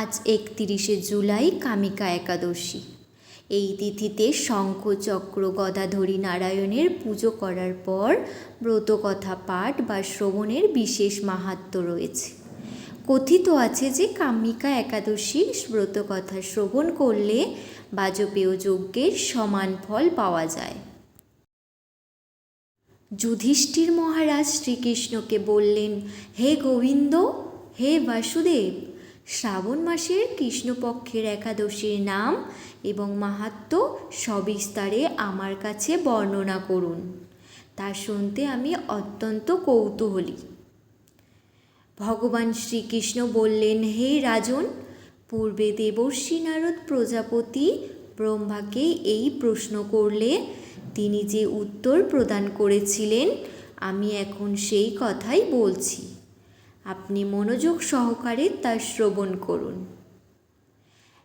আজ একতিরিশে জুলাই কামিকা একাদশী। এই তিথিতে শঙ্খ চক্র গদাধরী নারায়ণের পুজো করার পর ব্রতকথা পাঠ বা শ্রবণের বিশেষ মাহাত্ম্য রয়েছে। কথিত আছে যে কামিকা একাদশী ব্রতকথা শ্রবণ করলে বাজপেয় যজ্ঞের সমান ফল পাওয়া যায়। যুধিষ্ঠির মহারাজ শ্রীকৃষ্ণকে বললেন, হে গোবিন্দ, হে বাসুদেব শ্রাবণ মাসের কৃষ্ণপক্ষের একাদশীর নাম এবং মাহাত্ম্য সবিস্তারে আমার কাছে বর্ণনা করুন। তা শুনতে আমি অত্যন্ত কৌতূহলী। ভগবান শ্রীকৃষ্ণ বললেন, হে রাজন, পূর্বে দেবর্ষী নারদ প্রজাপতি ব্রহ্মাকে এই প্রশ্ন করলে তিনি যে উত্তর প্রদান করেছিলেন, আমি এখন সেই কথাই বলছি। আপনি মনোযোগ সহকারে তা শ্রবণ করুন।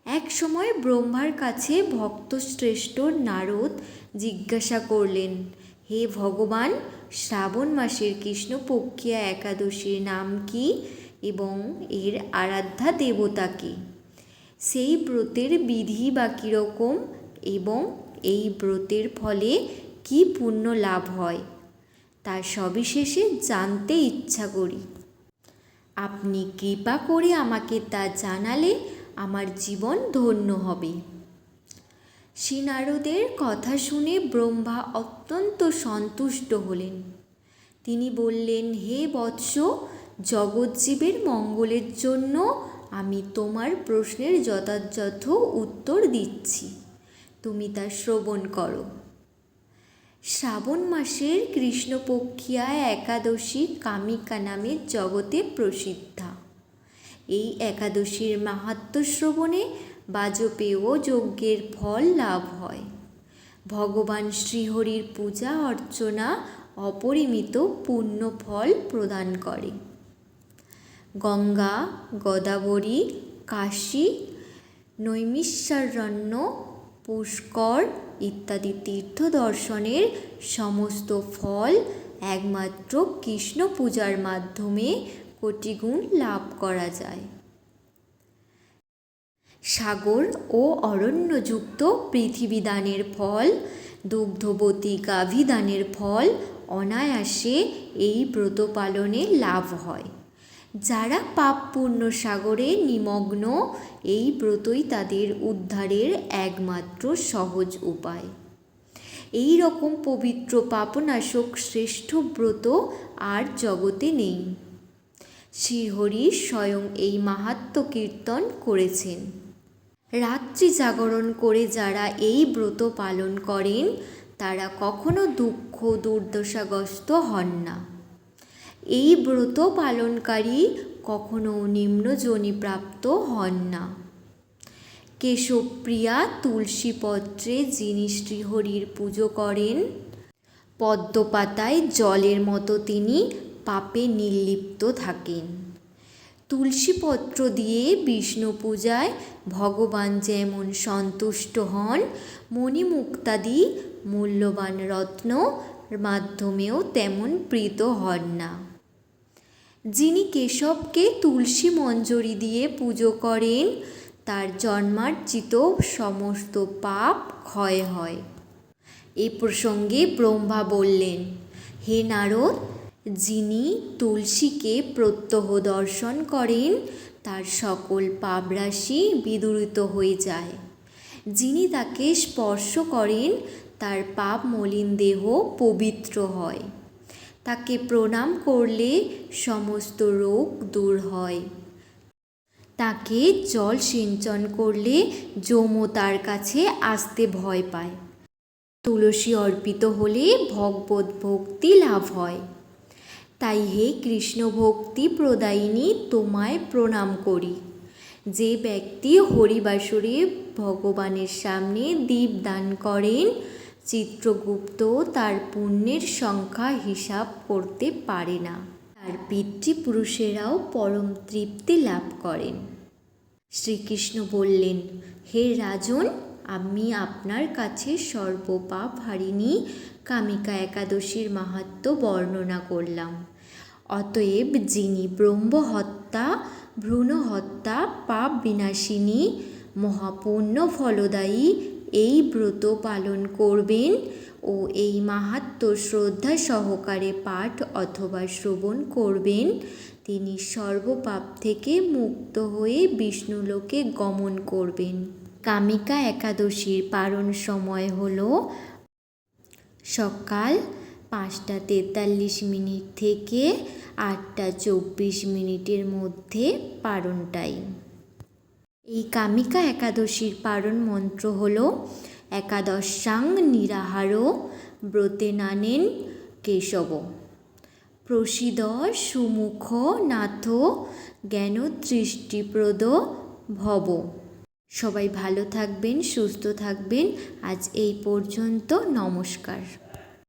এক সময় ব্রহ্মার কাছে ভক্তশ্রেষ্ঠ নারদ জিজ্ঞাসা করলেন, হে ভগবান, শ্রাবণ মাসের কৃষ্ণপক্ষিয়া একাদশীর নাম কি এবং এর আরাধ্যা দেবতা কে? সেই ব্রতের বিধি বা কীরকম এবং এই ব্রতের ফলে কি পুণ্য লাভ হয়? তার সবিশেষে জানতে ইচ্ছা করি। আপনি কৃপা করে আমাকে তা জানালে আমার জীবন ধন্য হবে। শ্রীনারদের কথা শুনে ব্রহ্মা অত্যন্ত সন্তুষ্ট হলেন। তিনি বললেন, হে বৎস জগজ্জীবের মঙ্গলের জন্য আমি তোমার প্রশ্নের যথাযথ উত্তর দিচ্ছি। তুমি তা শ্রবণ করো। শ্রাবণ মাসের কৃষ্ণপক্ষিয়া একাদশী কামিকা নামে জগতে প্রসিদ্ধা। এই একাদশীর মাহাত্ম শ্রবণে বাজপেয় যজ্ঞের ফল লাভ হয়। ভগবান শ্রীহরির পূজা অর্চনা অপরিমিত পূর্ণ ফল প্রদান করে। গঙ্গা, গোদাবরী, কাশী নৈমিষারণ্য পুষ্কর ইত্যাদি তীর্থ দর্শনের সমস্ত ফল একমাত্র কৃষ্ণ পূজার মাধ্যমে কোটিগুণ লাভ করা যায়। সাগর ও অরণ্যযুক্ত পৃথিবী দানের ফল, দুগ্ধবতী গাভী দানের ফল অনায়াসে এই ব্রত পালনে লাভ হয়। যারা পাপ পূর্ণ সাগরে নিমগ্ন, এই ব্রতই তাদের উদ্ধারের একমাত্র সহজ উপায়। এই রকম পবিত্র পাপনাশক শ্রেষ্ঠ ব্রত আর জগতে নেই। শ্রীহরি স্বয়ং এই মাহাত্ম কীর্তন করেছেন। রাত্রি জাগরণ করে যারা এই ব্রত পালন করেন, তারা কখনো দুঃখ দুর্দশাগ্রস্ত হন না। এই ব্রত পালনকারী কখনো নিম্নজনী প্রাপ্ত হন না। কেশবপ্রিয়া তুলসীপত্রে যিনি শ্রীহরির পুজো করেন, পদ্মপাতায় জলের মতো তিনি পাপে নির্লিপ্ত থাকেন। তুলসীপত্র দিয়ে বিষ্ণু পূজায় ভগবান যেমন সন্তুষ্ট হন, মণিমুক্তাদি মূল্যবান রত্ন মাধ্যমেও তেমন প্রীত হন না। যিনি কেশবকে তুলসী মঞ্জরি দিয়ে পুজো করেন, তার জন্মার্জিত সমস্ত পাপ ক্ষয় হয়। এ প্রসঙ্গে ব্রহ্মা বললেন, হে নারদ, যিনি তুলসীকে প্রত্যহ দর্শন করেন, তার সকল পাপরাশি বিদূরিত হয়ে যায়। যিনি তাকে স্পর্শ করেন, তার পাপ মলিন দেহ পবিত্র হয়। তাকে প্রণাম করলে সমস্ত রোগ দূর হয়। তাকে জল সিঞ্চন করলে যমও তার কাছে আসতে ভয় পায়। তুলসী অর্পিত হলে ভগবত ভক্তি লাভ হয়। তাই হে কৃষ্ণ ভক্তি প্রদায়িনী, তোমায় প্রণাম করি। যে ব্যক্তি হরিবাসরে ভগবানের সামনে দীপ দান করেন চিত্রগুপ্ত তার পুণ্যের সংখ্যা হিসাব করতে পারে না। তার পিতৃপুরুষেরাও পরম তৃপ্তি লাভ করেন। শ্রীকৃষ্ণ বললেন, হে রাজন, আমি আপনার কাছে সর্বপাপ হারিণী কামিকা একাদশীর মাহাত্ম্য বর্ণনা করলাম। অতএব যিনি ব্রহ্মহত্যা ভ্রূণ হত্যা পাপ বিনাশিনী, মহাপুণ্য ফলদায়ী এই ব্রত পালন করবেন ও এই মাহাত্ম শ্রদ্ধা সহকারে পাঠ অথবা শ্রবণ করবেন। তিনি সর্বপাপ থেকে মুক্ত হয়ে বিষ্ণুলোকে গমন করবেন। কামিকা একাদশীর পারণ সময় হল সকাল পাঁচটা তেতাল্লিশ মিনিট থেকে আটটা চব্বিশ মিনিটের মধ্যে পারণ টাইম এই কামিকা একাদশীর পারণ মন্ত্র হল, একাদশাং নিরাহার ব্রতে নানেন কেশব। প্রসিদ সুমুখ নাথ জ্ঞান দৃষ্টিপ্রদ ভব। সবাই ভালো থাকবেন, সুস্থ থাকবেন। আজ এই পর্যন্ত নমস্কার।